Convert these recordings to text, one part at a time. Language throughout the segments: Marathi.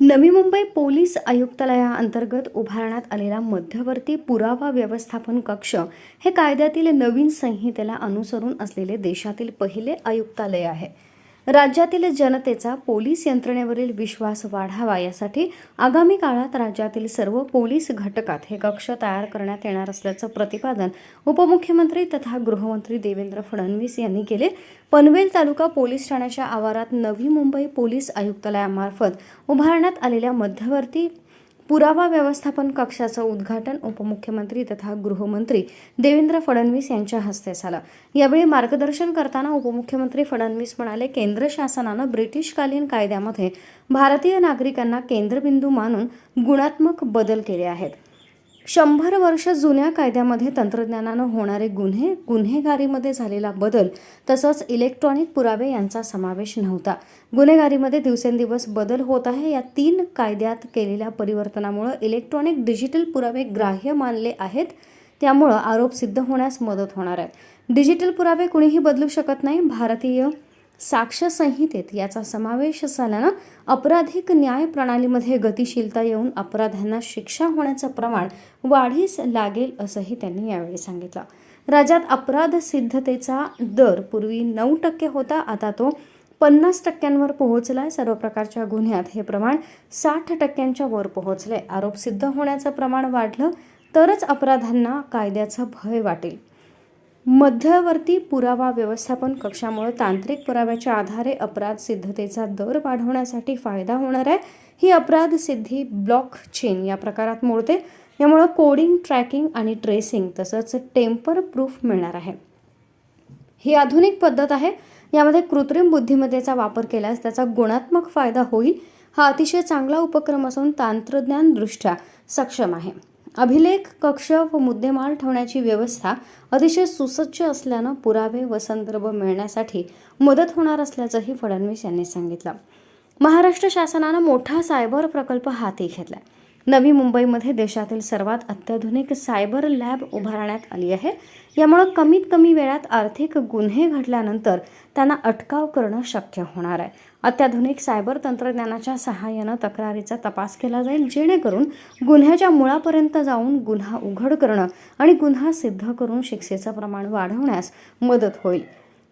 नवी मुंबई पोलीस आयुक्तालयाअंतर्गत उभारण्यात आलेला मध्यवर्ती पुरावा व्यवस्थापन कक्ष हे कायद्यातील नवीन संहितेला अनुसरून असलेले देशातील पहिले आयुक्तालय आहे. राज्यातील जनतेचा पोलीस यंत्रणेवरील विश्वास वाढावा यासाठी आगामी काळात राज्यातील सर्व पोलीस घटकात हे कक्ष तयार करण्यात येणार असल्याचं प्रतिपादन उपमुख्यमंत्री तथा गृहमंत्री देवेंद्र फडणवीस यांनी केले. पनवेल तालुका पोलीस ठाण्याच्या आवारात नवी मुंबई पोलीस आयुक्तालयामार्फत उभारण्यात आलेल्या मध्यवर्ती पुरावा व्यवस्थापन कक्षाचं उद्घाटन उपमुख्यमंत्री तथा गृहमंत्री देवेंद्र फडणवीस यांच्या हस्ते झालं. यावेळी मार्गदर्शन करताना उपमुख्यमंत्री फडणवीस म्हणाले केंद्र शासनानं ब्रिटिशकालीन कायद्यामध्ये भारतीय नागरिकांना केंद्रबिंदू मानून गुणात्मक बदल केले आहेत. शंभर वर्ष जुन्या कायद्यामध्ये तंत्रज्ञानानं होणारे गुन्हे गुन्हेगारीमध्ये झालेला बदल तसंच इलेक्ट्रॉनिक पुरावे यांचा समावेश नव्हता. गुन्हेगारीमध्ये दिवसेंदिवस बदल होत आहे. या तीन कायद्यात केलेल्या परिवर्तनामुळं इलेक्ट्रॉनिक डिजिटल पुरावे ग्राह्य मानले आहेत. त्यामुळं आरोप सिद्ध होण्यास मदत होणार आहे. डिजिटल पुरावे कुणीही बदलू शकत नाही. भारतीय साक्ष संहितेत याचा समावेश झाल्यानं अपराधिक न्याय प्रणालीमध्ये गतिशीलता येऊन अपराध्यांना शिक्षा होण्याचं प्रमाण वाढीस लागेल असंही त्यांनी यावेळी सांगितलं. राज्यात अपराध सिद्धतेचा दर पूर्वी नऊ टक्के होता आता तो पन्नास टक्क्यांवर पोहोचलाय. सर्व प्रकारच्या गुन्ह्यात हे प्रमाण साठ टक्क्यांच्या वर पोहोचले आरोप सिद्ध होण्याचं प्रमाण वाढलं तरच अपराधांना कायद्याचं भय वाटेल. मध्यवर्ती पुरावा व्यवस्थापन कक्षामुळे तांत्रिक पुराव्याच्या आधारे अपराध सिद्धतेचा दर वाढवण्यासाठी फायदा होणार आहे. ही अपराध सिद्धी ब्लॉक चेन या प्रकारात मोडते. यामुळं कोडिंग ट्रॅकिंग आणि ट्रेसिंग तसंच टेम्पर प्रूफ मिळणार आहे. ही आधुनिक पद्धत आहे. यामध्ये कृत्रिम बुद्धिमत्तेचा वापर केल्यास त्याचा गुणात्मक फायदा होईल. हा अतिशय चांगला उपक्रम असून तंत्रज्ञानदृष्ट्या सक्षम आहे. अभिलेख कक्ष व मुद्देमाल ठेवण्याची व्यवस्था अतिशय सुसज्ज असल्यानं पुरावे व संदर्भ मिळण्यासाठी मदत होणार असल्याचंही फडणवीस यांनी सांगितलं. महाराष्ट्र शासनानं मोठा सायबर प्रकल्प हाती घेतलाय. नवी मुंबईमध्ये देशातील सर्वात अत्याधुनिक सायबर लॅब उभारण्यात आली आहे. यामुळं कमीत कमी वेळात आर्थिक गुन्हे घडल्यानंतर त्यांना अटकाव करणं शक्य होणार आहे. अत्याधुनिक सायबर तंत्रज्ञानाच्या सहाय्यानं तक्रारीचा तपास केला जाईल जेणेकरून गुन्ह्याच्या मुळापर्यंत जाऊन गुन्हा उघड करणं आणि गुन्हा सिद्ध करून शिक्षेचं प्रमाण वाढवण्यास मदत होईल.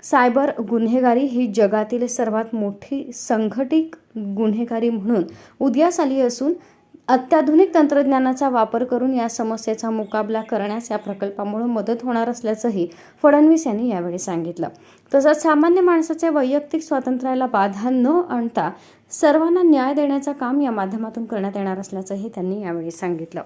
सायबर गुन्हेगारी ही जगातील सर्वात मोठी संघटित गुन्हेगारी म्हणून उदयास आली असून अत्याधुनिक तंत्रज्ञानाचा वापर करून या समस्येचा मुकाबला करण्यास या प्रकल्पामुळे मदत होणार असल्याचंही फडणवीस यांनी यावेळी सांगितलं. तसंच सामान्य माणसाच्या वैयक्तिक स्वातंत्र्याला बाधा न आणता सर्वांना न्याय देण्याचं काम या माध्यमातून करण्यात येणार असल्याचंही त्यांनी यावेळी सांगितलं.